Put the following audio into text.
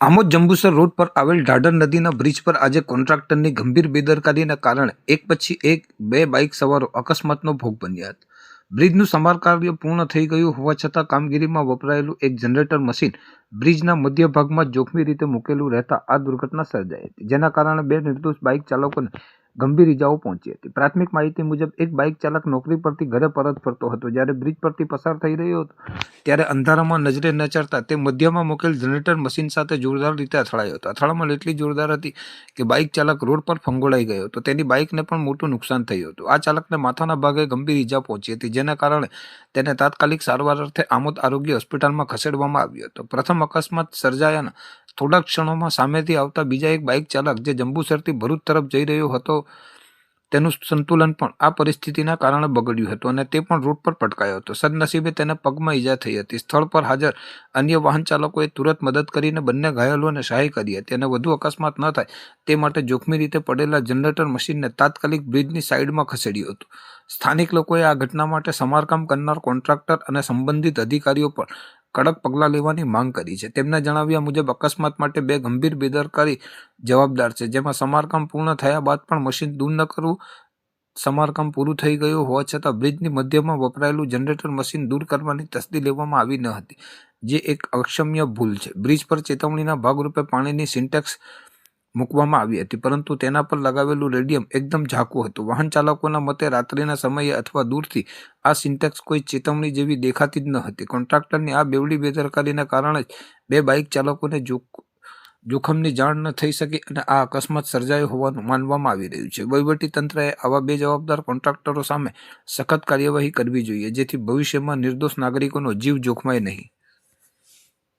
Amod Jambusar road પર આવેલ ઢાઢર નદીના બ્રિજ પર આજે કોન્ટ્રાક્ટરની ગંભીર બેદરકારીના કારણે એક પછી એક બે બાઇક સવારો અકસ્માતનો ભોગ બન્યા હતા. બ્રિજનું સમારકાર્ય પૂર્ણ થઈ ગયું હોવા છતાં કામગીરીમાં વપરાયેલું એક જનરેટર મશીન બ્રિજના મધ્ય ભાગમાં જોખમી રીતે મૂકેલું રહેતા આ દુર્ઘટના સર્જાઈ હતી, જેના કારણે બે નિર્દોષ બાઇક ચાલકોને ગંભીર ઇજાઓ પહોંચી હતી. પ્રાથમિક માહિતી મુજબ, એક બાઇક ચાલક નોકરી પરથી ઘરે પરત ફરતો હતો. જ્યારે બ્રિજ પરથી પસાર થઈ રહ્યો હતો, ત્યારે અંધારામાં નજરે ન ચડતા તે મધ્યમાં મૂકેલ જનરેટર મશીન સાથે જોરદાર રીતે અથડાયો હતો. અથડામણ એટલી જોરદાર હતી કે બાઇક ચાલક રોડ પર ફંગોળાઈ ગયો હતો. તેની બાઇકને પણ મોટું નુકસાન થયું હતું. આ ચાલકને માથાના ભાગે ગંભીર ઈજા પહોંચી હતી, જેના કારણે તેને તાત્કાલિક સારવાર અર્થે આમોદ આરોગ્ય હોસ્પિટલમાં ખસેડવામાં આવ્યો હતો. પ્રથમ અકસ્માત સર્જાયાના થોડાક ક્ષણોમાં સામેથી આવતા બીજા એક બાઇક ચાલક જે જંબુસરથી ભરૂચ તરફ જઈ રહ્યો હતો, તેનું સંતુલન પણ આ પરિસ્થિતિના કારણે બગડ્યું હતું અને તે પણ રોડ પર પટકાયો હતો. સદનસીબે તેને પગમાં ઈજા થઈ હતી. સ્થળ પર હાજર અન્ય વાહન ચાલકોએ તુરંત મદદ કરીને બંને ઘાયલોને સહાય કરી હતી અને વધુ અકસ્માત ન થાય તે માટે જોખમી રીતે પડેલા જનરેટર મશીનને તાત્કાલિક બ્રિજની સાઈડમાં ખસેડ્યું હતું. સ્થાનિક લોકોએ આ ઘટના માટે સમારકામ કરનાર કોન્ટ્રાક્ટર અને સંબંધિત અધિકારીઓ પર કડક પગલાં લેવાની માંગ કરી છે. તેમના જણાવ્યા મુજબ, અકસ્માત માટે બે ગંભીર બેદરકારી જવાબદાર છે, જેમાં સમારકામ પૂર્ણ થયા બાદ પણ મશીન દૂર ન કરવું. સમારકામ પૂરું થઈ ગયું હોવા છતાં બ્રિજની મધ્યમાં વપરાયેલું જનરેટર મશીન દૂર કરવાની તસ્દી લેવામાં આવી ન હતી, જે એક અક્ષમ્ય ભૂલ છે. બ્રિજ પર ચેતવણીના ભાગરૂપે પાણીની સિન્ટેક્સ મૂકવામાં આવી હતી, પરંતુ તેના પર લગાવેલું રેડિયમ એકદમ ઝાકું હતું. વાહન ચાલકોના મતે રાત્રિના સમયે અથવા દૂરથી આ સિન્ટેક્સ કોઈ ચેતવણી જેવી દેખાતી જ ન હતી. કોન્ટ્રાક્ટરની આ બેવડી બેદરકારીના કારણે જ બે બાઇક ચાલકોને જોખ જોખમની જાણ ન થઈ શકી અને આ અકસ્માત સર્જાયો હોવાનું માનવામાં આવી રહ્યું છે. વહીવટી તંત્રએ આવા બે જવાબદાર કોન્ટ્રાક્ટરો સામે સખત કાર્યવાહી કરવી જોઈએ, જેથી ભવિષ્યમાં નિર્દોષ નાગરિકોનો જીવ જોખમાય નહીં.